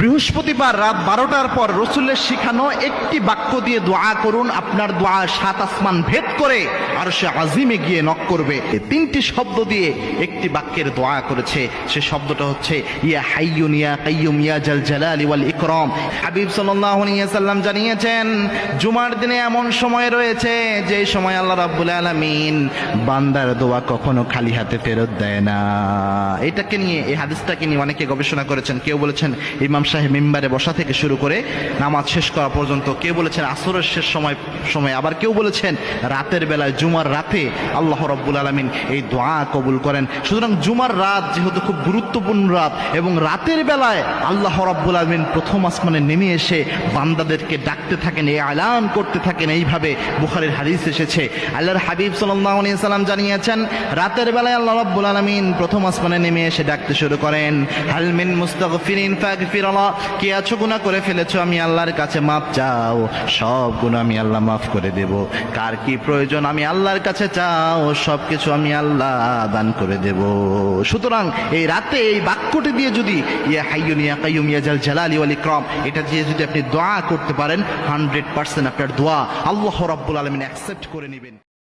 বৃহস্পতিবার রাত বারোটার পর রসুলের শিখানো একটি বাক্য দিয়ে দোয়া করুন। আপনার দোয়া সাত আসমান ভেদ করে আর সে আজিমে গিয়ে নক করবে। তিনটি শব্দ দিয়ে একটি বাক্যের দোয়া করেছে। সে শব্দটা হচ্ছে, ইয়া হাইয়ুন ইয়া কাইয়ুম ইয়া জাল জালালি ওয়াল ইকরাম। হাবিব সাল্লাল্লাহু আলাইহি সাল্লাম জানিয়েছেন, জুমার দিনে এমন সময় রয়েছে যে সময় আল্লাহ রাব্বুল আলামিন বান্দার দোয়া কখনো খালি হাতে ফেরত দেয় না। এটাকে নিয়ে, এই হাদিসটাকে নিয়ে অনেকে গবেষণা করেছেন। কেউ বলেছেন, ইমাম সাহেব মেম্বারে বসা থেকে শুরু করে নামাজ শেষ করা পর্যন্ত কেউ বলেছেন আসরের শেষ সময় সময়, আবার কেউ বলেছেন রাতের বেলায় জুমার রাতে আল্লাহ রব্বুল আলমিন এই দোয়া কবুল করেন। সুতরাং জুমার রাত যেহেতু খুব গুরুত্বপূর্ণ রাত এবং রাতের বেলায় আল্লাহ রব্বুল আলমিন প্রথম আসমানে নেমে এসে বান্দাদেরকে ডাকতে থাকেন এই আলান করতে থাকেন। এইভাবে বুখারের হাদিস এসেছে। আল্লাহর হাবিব সাল্লাম জানিয়েছেন, রাতের বেলায় আল্লাহ রব্বুল আলমিন প্রথম আসমানে নেমে এসে ডাকতে শুরু করেন। হালমিন মুস্তাগফিরিন ফাগফির কে আছো গুনাহ করে ফেলেছো? আমি আল্লাহর কাছে মাপ চাও। সব গুনাহ আমি আল্লাহ মাফ করে দেব। কার কি প্রয়োজন? আমি আল্লাহর কাছে চাও। সব কিছু আমি আল্লাহ দান করে দেব। সুতরাং এই রাতে এই বাক্যটি দিয়ে যদি, ইয়া হাইয়ুন ইয়া কাইয়ুম ইয়া জাল জালালি ওয়াল ইকরাম, এটা দিয়ে যদি আপনি দোয়া করতে পারেন হান্ড্রেড পার্সেন্ট আপনার দোয়া আল্লাহ রাব্বুল আলামিন অ্যাকসেপ্ট করে নেবেন।